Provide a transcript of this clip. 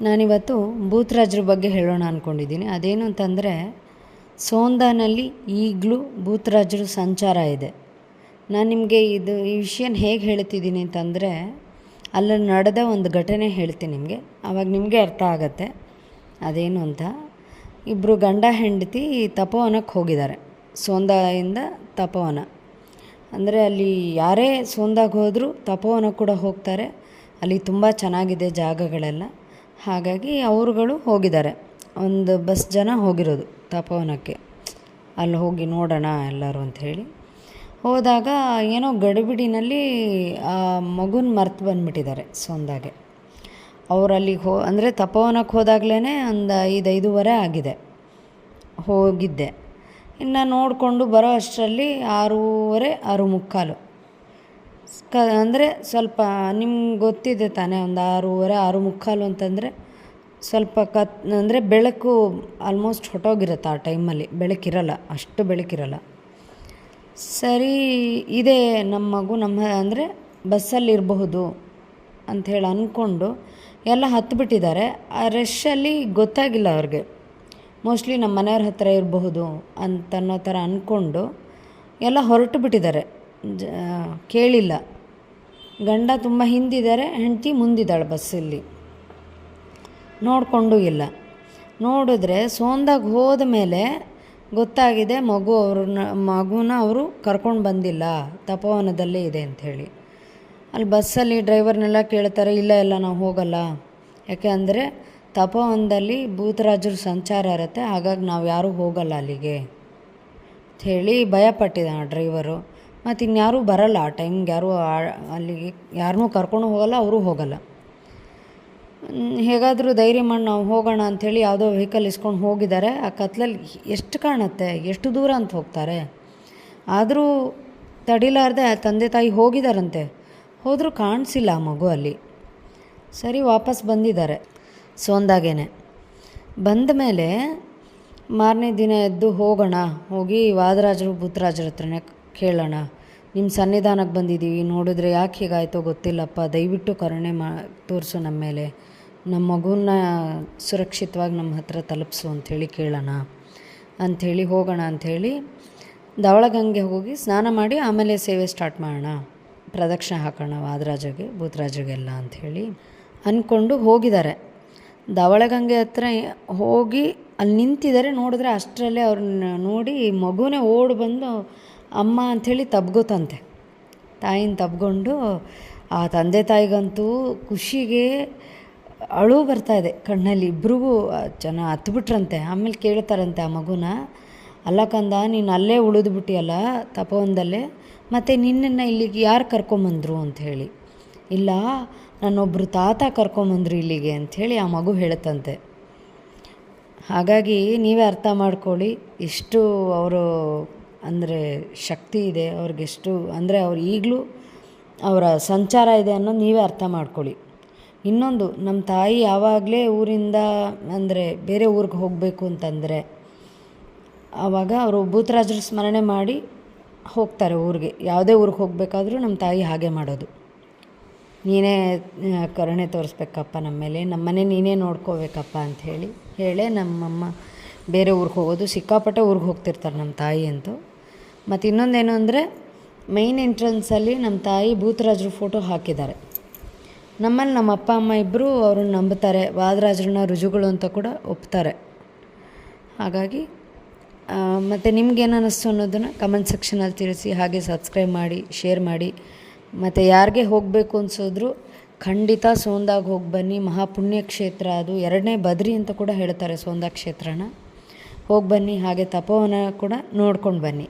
ನಾನಿವತ್ತು ಭೂತರಾಜ್ರ ಬಗ್ಗೆ ಹೇಳೋಣ ಅಂದ್ಕೊಂಡಿದ್ದೀನಿ ಅದೇನು ಅಂತಂದರೆ, ಸೋಂದಾನಲ್ಲಿ ಈಗಲೂ ಭೂತರಾಜರು ಸಂಚಾರ ಇದೆ. ನಾನು ನಿಮಗೆ ಇದು, ಈ ವಿಷಯನ ಹೇಗೆ ಹೇಳ್ತಿದ್ದೀನಿ ಅಂತಂದರೆ, ಅಲ್ಲಿ ನಡೆದ ಒಂದು ಘಟನೆ ಹೇಳ್ತೀನಿ ನಿಮಗೆ. ಆವಾಗ ನಿಮಗೆ ಅರ್ಥ ಆಗತ್ತೆ. ಅದೇನು ಅಂತ ಇಬ್ಬರು ಗಂಡ ಹೆಂಡತಿ ತಪೋವನಕ್ಕೆ ಹೋಗಿದ್ದಾರೆ. ಸೋಂದಾಯಿಂದ ತಪೋವನ. ಅಂದರೆ ಅಲ್ಲಿ ಯಾರೇ ಸೋಂದಾಗ ಹೋದರೂ ತಪೋವನ ಕೂಡ ಹೋಗ್ತಾರೆ. ಅಲ್ಲಿ ತುಂಬ ಚೆನ್ನಾಗಿದೆ ಜಾಗಗಳೆಲ್ಲ. ಹಾಗಾಗಿ ಅವರುಗಳು ಹೋಗಿದ್ದಾರೆ. ಒಂದು ಬಸ್ ಜನ ಹೋಗಿರೋದು ತಪೋವನಕ್ಕೆ. ಅಲ್ಲಿ ಹೋಗಿ ನೋಡೋಣ ಎಲ್ಲರೂ ಅಂಥೇಳಿ ಹೋದಾಗ ಏನೋ ಗಡಿಬಿಡಿನಲ್ಲಿ ಆ ಮಗುನ ಮರ್ತು ಬಂದುಬಿಟ್ಟಿದ್ದಾರೆ ಸೊಂದಾಗೆ ಅವ್ರು ಅಲ್ಲಿಗೆ ಹೋ, ಅಂದರೆ ತಪೋವನಕ್ಕೆ ಹೋದಾಗಲೇ ಒಂದು ಐದು, ಐದೂವರೆ ಆಗಿದೆ. ಹೋಗಿದ್ದೆ. ಇನ್ನು ನೋಡಿಕೊಂಡು ಬರೋ ಅಷ್ಟರಲ್ಲಿ ಆರೂವರೆ, ಆರು ಮುಕ್ಕಾಲು. ಕ, ಅಂದರೆ ಸ್ವಲ್ಪ ನಿಮ್ಗೆ ಗೊತ್ತಿದೆ ತಾನೇ, ಒಂದು ಆರೂವರೆ, ಆರು ಮುಕ್ಕಾಲು ಅಂತಂದರೆ ಸ್ವಲ್ಪ ಕತ್, ಅಂದರೆ ಬೆಳಕು ಆಲ್ಮೋಸ್ಟ್ ಹೊಟ್ಟೋಗಿರುತ್ತೆ ಆ ಟೈಮಲ್ಲಿ, ಬೆಳಕಿರಲ್ಲ, ಅಷ್ಟು ಬೆಳಕಿರಲ್ಲ. ಸರಿ, ಇದೆ ನಮ್ಮ ಮಗು ನಮ್ಮ ಅಂದರೆ ಬಸ್ಸಲ್ಲಿ ಇರಬಹುದು ಅಂಥೇಳಿ ಅಂದ್ಕೊಂಡು ಎಲ್ಲ ಹತ್ತಿಬಿಟ್ಟಿದ್ದಾರೆ ಆ ರಶ್ಶಲ್ಲಿ ಗೊತ್ತಾಗಿಲ್ಲ ಅವ್ರಿಗೆ. ಮೋಸ್ಟ್ಲಿ ನಮ್ಮ ಮನೆಯವ್ರ ಹತ್ತಿರ ಇರಬಹುದು ಅಂತ ಅನ್ನೋ ಥರ ಅಂದ್ಕೊಂಡು ಎಲ್ಲ ಹೊರಟು ಬಿಟ್ಟಿದ್ದಾರೆ ಜ ಕೇಳಿಲ್ಲ. ಗಂಡ ತುಂಬ ಹಿಂದಿದ್ದಾರೆ, ಹೆಂಡತಿ ಮುಂದಿದ್ದಾಳೆ ಬಸ್ಸಲ್ಲಿ. ನೋಡಿಕೊಂಡು ಇಲ್ಲ. ನೋಡಿದ್ರೆ ಸೋಂದಾಗ ಹೋದ ಮೇಲೆ ಗೊತ್ತಾಗಿದೆ ಮಗು ಅವ್ರನ್ನ ಮಗುನ ಅವರು ಕರ್ಕೊಂಡು ಬಂದಿಲ್ಲ, ತಪೋವನದಲ್ಲೇ ಇದೆ ಅಂಥೇಳಿ. ಅಲ್ಲಿ ಬಸ್ಸಲ್ಲಿ ಡ್ರೈವರ್ನೆಲ್ಲ ಕೇಳ್ತಾರೆ, ಇಲ್ಲ ಇಲ್ಲ, ನಾವು ಹೋಗಲ್ಲ. ಯಾಕೆ ಅಂದರೆ ತಪೋವನದಲ್ಲಿ ಭೂತರಾಜರ ಸಂಚಾರ ಇರುತ್ತೆ, ಹಾಗಾಗಿ ನಾವು ಯಾರೂ ಹೋಗಲ್ಲ ಅಲ್ಲಿಗೆ. ಅಂಥೇಳಿ ಭಯಪಟ್ಟಿದ್ದ ಡ್ರೈವರು. ಮತ್ತು ಇನ್ಯಾರೂ ಬರಲ್ಲ, ಆ ಟೈಮ್ಗೆ ಯಾರೂ ಅಲ್ಲಿಗೆ ಯಾರನ್ನೂ ಕರ್ಕೊಂಡು ಹೋಗಲ್ಲ, ಅವರು ಹೋಗಲ್ಲ. ಹೇಗಾದರೂ ಧೈರ್ಯ ಮಾಡಿ ನಾವು ಹೋಗೋಣ ಅಂಥೇಳಿ ಯಾವುದೋ ವೆಹಿಕಲ್ ಇಸ್ಕೊಂಡು ಹೋಗಿದ್ದಾರೆ. ಆ ಕತ್ಲಲ್ಲಿ ಎಷ್ಟು ಕಾಣುತ್ತೆ, ಎಷ್ಟು ದೂರ ಅಂತ ಹೋಗ್ತಾರೆ. ಆದರೂ ತಡಿಲಾರ್ದೆ ಆ ತಂದೆ ತಾಯಿ ಹೋಗಿದ್ದಾರಂತೆ ಹೋದರೂ ಕಾಣಿಸಿಲ್ಲ ಆ ಮಗು ಅಲ್ಲಿ. ಸರಿ, ವಾಪಸ್ ಬಂದಿದ್ದಾರೆ ಸೋಂದಾಗೇನೆ ಬಂದ ಮೇಲೆ ಮಾರನೇ ದಿನ ಎದ್ದು ಹೋಗೋಣ, ಹೋಗಿ ವಾದರಾಜರು ಬುತ್ತರಾಜರ ಹತ್ರನೇ ಕೇಳೋಣ. ನಿಮ್ಮ ಸನ್ನಿಧಾನಕ್ಕೆ ಬಂದಿದ್ದೀವಿ ನೋಡಿದ್ರೆ ಯಾಕೆ ಹೀಗಾಯ್ತೋ ಗೊತ್ತಿಲ್ಲಪ್ಪ. ದಯವಿಟ್ಟು ಕರುಣೆ ಮಾ, ತೋರಿಸು ನಮ್ಮ ಮೇಲೆ. ನಮ್ಮ ಮಗುನ ಸುರಕ್ಷಿತವಾಗಿ ನಮ್ಮ ಹತ್ರ ತಲುಪಿಸು ಅಂಥೇಳಿ ಕೇಳೋಣ. ಅಂಥೇಳಿ ಹೋಗೋಣ ಅಂಥೇಳಿ ಧವಳಗಂಗೆ ಹೋಗಿ ಸ್ನಾನ ಮಾಡಿ ಆಮೇಲೆ ಸೇವೆ ಸ್ಟಾರ್ಟ್ ಮಾಡೋಣ. ಪ್ರದಕ್ಷಿಣೆ ಹಾಕೋಣ ವಾದರಾಜಗೆ, ಭೂತರಾಜಗೆಲ್ಲ ಅಂಥೇಳಿ ಅಂದ್ಕೊಂಡು ಹೋಗಿದ್ದಾರೆ. ಧವಳಗಂಗೆ ಹತ್ರ ಹೋಗಿ ಅಲ್ಲಿ ನಿಂತಿದ್ದಾರೆ, ನೋಡಿದ್ರೆ ಅಷ್ಟರಲ್ಲೇ ಅವ್ರನ್ನ ನೋಡಿ ಮಗುನೇ ಓಡಿ ಬಂದು, ಅಮ್ಮ, ಅಂಥೇಳಿ ತಬ್ಗೋತಂತೆ. ತಾಯಿನ ತಬ್ಕೊಂಡು ಆ ತಂದೆ ತಾಯಿಗಂತೂ ಖುಷಿಗೆ ಅಳು ಬರ್ತಾಯಿದೆ ಕಣ್ಣಲ್ಲಿ ಇಬ್ಬರಿಗೂ ಜನ ಹತ್ಬಿಟ್ರಂತೆ. ಆಮೇಲೆ ಕೇಳ್ತಾರಂತೆ ಆ ಮಗುನ, ಅಲ್ಲ ಕಂದ, ನೀನು ಅಲ್ಲೇ ಉಳಿದ್ಬಿಟ್ಟಿಯಲ್ಲ ತಪೋವನದಲ್ಲೇ, ಮತ್ತು ನಿನ್ನನ್ನು ಇಲ್ಲಿಗೆ ಯಾರು ಕರ್ಕೊಂಬಂದರು? ಅಂಥೇಳಿ. ಇಲ್ಲ ನನ್ನೊಬ್ಬರು ತಾತ ಕರ್ಕೊಂಬಂದರು ಇಲ್ಲಿಗೆ, ಅಂಥೇಳಿ ಆ ಮಗು ಹೇಳುತ್ತಂತೆ. ಹಾಗಾಗಿ ನೀವೇ ಅರ್ಥ ಮಾಡ್ಕೊಳ್ಳಿ, ಎಷ್ಟು ಅವರು ಅಂದರೆ ಶಕ್ತಿ ಇದೆ ಅವ್ರಿಗೆಷ್ಟು ಅಂದರೆ ಅವ್ರು ಈಗಲೂ ಅವರ ಸಂಚಾರ ಇದೆ ಅನ್ನೋದು ನೀವೇ ಅರ್ಥ ಮಾಡ್ಕೊಳ್ಳಿ. ಇನ್ನೊಂದು, ನಮ್ಮ ತಾಯಿ ಯಾವಾಗಲೇ ಊರಿಂದ ಅಂದರೆ ಬೇರೆ ಊರಿಗೆ ಹೋಗಬೇಕು ಅಂತಂದರೆ ಆವಾಗ ಅವರು ಭೂತರಾಜರ ಸ್ಮರಣೆ ಮಾಡಿ ಹೋಗ್ತಾರೆ ಊರಿಗೆ. ಯಾವುದೇ ಊರಿಗೆ ಹೋಗಬೇಕಾದ್ರೂ ನಮ್ಮ ತಾಯಿ ಹಾಗೆ ಮಾಡೋದು. ನೀನೇ ಕರುಣೆ ತೋರಿಸ್ಬೇಕಪ್ಪ ನಮ್ಮ ಮೇಲೆ ನಮ್ಮನೆ ನೀನೇ ನೋಡ್ಕೋಬೇಕಪ್ಪ ಅಂಥೇಳಿ ಹೇಳೇ ನಮ್ಮಮ್ಮ ಬೇರೆ ಊರಿಗೆ ಹೋಗೋದು, ಸಿಕ್ಕಾಪಟ್ಟೆ ಊರಿಗೆ ಹೋಗ್ತಿರ್ತಾರೆ ನಮ್ಮ ತಾಯಿ ಅಂತೂ. ಮತ್ತು ಇನ್ನೊಂದೇನು ಅಂದರೆ ಮೈನ್ ಎಂಟ್ರೆನ್ಸಲ್ಲಿ ನಮ್ಮ ತಾಯಿ ಭೂತರಾಜರು ಫೋಟೋ ಹಾಕಿದ್ದಾರೆ. ನಮ್ಮಲ್ಲಿ ನಮ್ಮ ಅಪ್ಪ, ಅಮ್ಮ ಇಬ್ಬರು ಅವ್ರನ್ನ ನಂಬುತ್ತಾರೆ ವಾದರಾಜರನ್ನ ರುಜುಗಳು ಅಂತ ಕೂಡ ಒಪ್ತಾರೆ. ಹಾಗಾಗಿ ಮತ್ತು ನಿಮ್ಗೇನು ಅನ್ನಿಸ್ತು ಅನ್ನೋದನ್ನು ಕಮೆಂಟ್ ಸೆಕ್ಷನಲ್ಲಿ ತಿಳಿಸಿ, ಹಾಗೆ ಸಬ್ಸ್ಕ್ರೈಬ್ ಮಾಡಿ ಶೇರ್ ಮಾಡಿ, ಮತ್ತು ಯಾರಿಗೆ ಹೋಗಬೇಕು ಅನ್ಸಿದ್ರು ಖಂಡಿತ ಸೋಂದಾಗ ಹೋಗಿ ಬನ್ನಿ, ಮಹಾಪುಣ್ಯ ಕ್ಷೇತ್ರ ಅದು. ಎರಡನೇ ಬದ್ರಿ ಅಂತ ಕೂಡ ಹೇಳ್ತಾರೆ ಸೋಂದಾ ಕ್ಷೇತ್ರನ. ಹೋಗಿ ಬನ್ನಿ, ಹಾಗೆ ತಪೋವನ ಕೂಡ ನೋಡ್ಕೊಂಡು ಬನ್ನಿ.